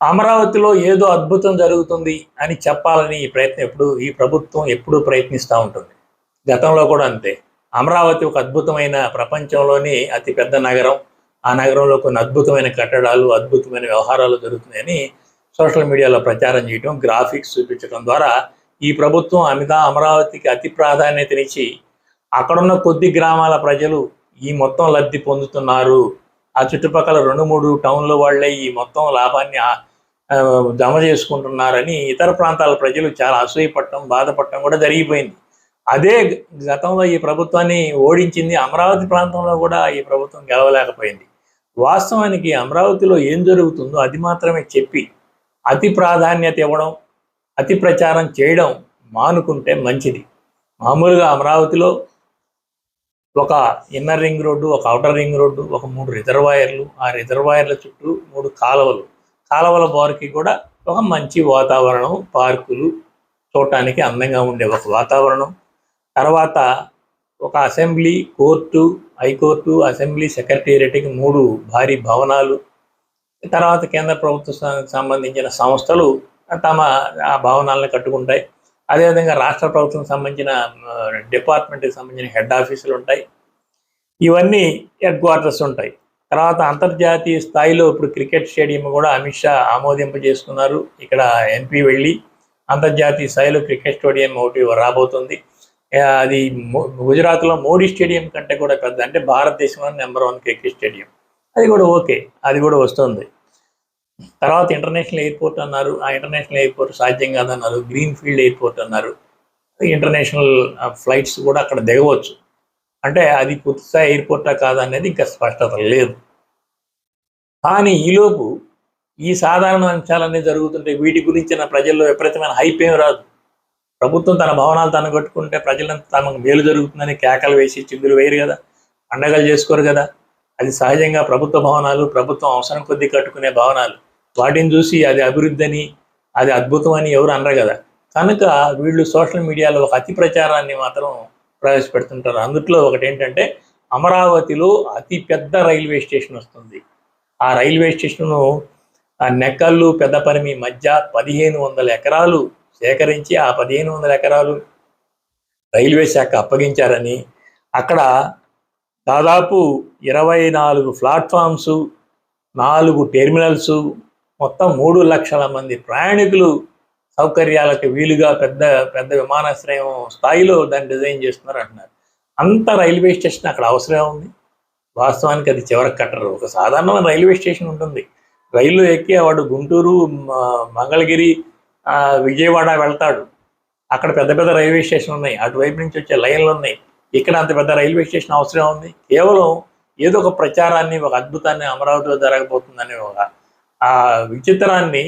అమరావతిలో ఏదో అద్భుతం జరుగుతుంది అని చెప్పాలని ఈ ప్రయత్నం ఎప్పుడు ఈ ప్రభుత్వం ఎప్పుడూ ప్రయత్నిస్తూ ఉంటుంది. గతంలో కూడా అంతే. అమరావతి ఒక అద్భుతమైన ప్రపంచంలోని అతి పెద్ద నగరం. ఆ నగరంలో కొన్ని అద్భుతమైన కట్టడాలు అద్భుతమైన వ్యవహారాలు జరుగుతున్నాయని సోషల్ మీడియాలో ప్రచారం చేయడం గ్రాఫిక్స్ చూపించడం ద్వారా ఈ ప్రభుత్వం అమిత అమరావతికి అతి ప్రాధాన్యతనిచ్చి అక్కడున్న కొద్ది గ్రామాల ప్రజలు ఈ మొత్తం లబ్ధి పొందుతున్నారు. ఆ చుట్టుపక్కల రెండు మూడు టౌన్ల వాళ్ళే ఈ మొత్తం లాభాన్ని జమ చేసుకుంటున్నారని ఇతర ప్రాంతాల ప్రజలు చాలా అసూయపడటం బాధపడటం కూడా జరిగిపోయింది. అదే గతంలో ఈ ప్రభుత్వాన్ని ఓడించింది అమరావతి ప్రాంతంలో కూడా ఈ ప్రభుత్వం గెలవలేకపోయింది. వాస్తవానికి అమరావతిలో ఏం జరుగుతుందో అది మాత్రమే చెప్పి అతి ప్రాధాన్యత ఇవ్వడం అతి ప్రచారం చేయడం మానుకుంటే మంచిది. మామూలుగా అమరావతిలో ఒక ఇన్నర్ రింగ్ రోడ్డు ఒక అవుటర్ రింగ్ రోడ్డు ఒక మూడు రిజర్వాయర్లు ఆ రిజర్వాయర్ల చుట్టూ మూడు కాలువలు కాలవల బారికి కూడా ఒక మంచి వాతావరణం పార్కులు చూడటానికి అందంగా ఉండే ఒక వాతావరణం. తర్వాత ఒక assembly court high court assembly సెక్రటేరియట్కి మూడు భారీ భవనాలు. తర్వాత కేంద్ర ప్రభుత్వానికి సంబంధించిన సంస్థలు తమ ఆ భవనాలను కట్టుకుంటాయి. అదేవిధంగా రాష్ట్ర ప్రభుత్వం సంబంధించిన డిపార్ట్మెంట్కి సంబంధించిన హెడ్ ఆఫీసులు ఉంటాయి. ఇవన్నీ హెడ్ క్వార్టర్స్ ఉంటాయి. తర్వాత అంతర్జాతీయ స్థాయిలో ఇప్పుడు క్రికెట్ స్టేడియం కూడా అమిత్ షా ఆమోదింప చేసుకున్నారు ఇక్కడ ఎన్పి వెళ్ళి అంతర్జాతీయ స్థాయిలో క్రికెట్ స్టేడియం ఒకటి రాబోతుంది. అది గుజరాత్లో మోడీ స్టేడియం కంటే కూడా పెద్ద అంటే భారతదేశంలో నెంబర్ వన్ క్రికెట్ స్టేడియం. అది కూడా ఓకే అది కూడా వస్తుంది. తర్వాత ఇంటర్నేషనల్ ఎయిర్పోర్ట్ అన్నారు. ఆ ఇంటర్నేషనల్ ఎయిర్పోర్ట్ సాధ్యం కాదన్నారు. గ్రీన్ ఫీల్డ్ ఎయిర్పోర్ట్ అన్నారు. ఇంటర్నేషనల్ ఫ్లైట్స్ కూడా అక్కడ దిగవచ్చు. అంటే అది పూర్తిస్థాయి ఎయిర్పోర్టా కాదా అనేది ఇంకా స్పష్టత లేదు. కానీ ఈలోపు ఈ సాధారణ అంశాలన్నీ జరుగుతుంటే వీటి గురించిన ప్రజల్లో విపరీతమైన హైప్ ఏం రాదు. ప్రభుత్వం తన భవనాలు తను కట్టుకుంటే ప్రజలంతా తమకు మేలు జరుగుతుందని కేకలు వేసి చిందులు వేయరు కదా. పండగలు చేసుకోరు కదా. అది సహజంగా ప్రభుత్వ భవనాలు ప్రభుత్వం అవసరం కొద్దీ కట్టుకునే భవనాలు. వాటిని చూసి అది అభివృద్ధి అని అది అద్భుతం అని ఎవరు అనరు కదా. కనుక వీళ్ళు సోషల్ మీడియాలో ఒక అతి ప్రచారాన్ని మాత్రం ప్రవేశపెడుతుంటారు. అందుట్లో ఒకటి ఏంటంటే అమరావతిలో అతి పెద్ద రైల్వే స్టేషన్ వస్తుంది. ఆ రైల్వే స్టేషను నెక్కల్లు పెద్దపరిమి మధ్య పదిహేను వందల ఎకరాలు సేకరించి ఆ పదిహేను వందల ఎకరాలు రైల్వే శాఖ అప్పగించారని అక్కడ దాదాపు ఇరవై నాలుగు ప్లాట్ఫామ్స్ నాలుగు టెర్మినల్స్ మొత్తం మూడు లక్షల మంది ప్రయాణికులు సౌకర్యాలకు వీలుగా పెద్ద పెద్ద విమానాశ్రయం స్థాయిలో దాన్ని డిజైన్ చేస్తున్నారు అంటున్నారు. అంత రైల్వే స్టేషన్ అక్కడ అవసరం ఉంది. వాస్తవానికి అది చివరికి కట్టరు. ఒక సాధారణమైన రైల్వే స్టేషన్ ఉంటుంది. రైలు ఎక్కి వాడు గుంటూరు మంగళగిరి ఆ, విజయవాడ వెళ్తాడు. అక్కడ పెద్ద పెద్ద రైల్వే స్టేషన్ ఉన్నాయి. అటువైపు నుంచి వచ్చే లైన్లు ఉన్నాయి. ఇక్కడ అంత పెద్ద రైల్వే స్టేషన్ అవసరం ఉంది. కేవలం ఏదో ఒక ప్రచారాన్ని ఒక అద్భుతాన్ని అమరావతిలో జరగబోతుందనే ఒక ఆ విచిత్రాన్ని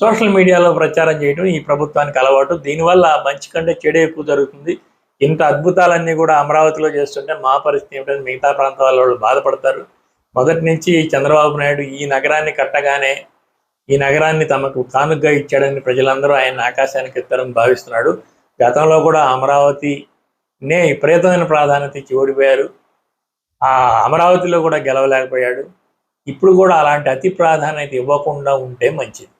సోషల్ మీడియాలో ప్రచారం చేయడం ఈ ప్రభుత్వానికి అలవాటు. దీనివల్ల మంచి కంటే చెడు ఎక్కువ జరుగుతుంది. ఇంత అద్భుతాలన్నీ కూడా అమరావతిలో చేస్తుంటే మా పరిస్థితి ఏమిటంటే మిగతా ప్రాంతాల వాళ్ళు బాధపడతారు. మొదటి నుంచి చంద్రబాబు నాయుడు ఈ నగరాన్ని కట్టగానే ఈ నగరాన్ని తమకు కానుకగా ఇచ్చాడని ప్రజలందరూ ఆయన ఆకాశానికి ఎత్తారని భావిస్తున్నాడు. గతంలో కూడా అమరావతినే విపరీతమైన ప్రాధాన్యత ఇచ్చి ఓడిపోయారు. ఆ అమరావతిలో కూడా గెలవలేకపోయాడు. ఇప్పుడు కూడా అలాంటి అతి ప్రాధాన్యత ఇవ్వకుండా ఉంటే మంచిది.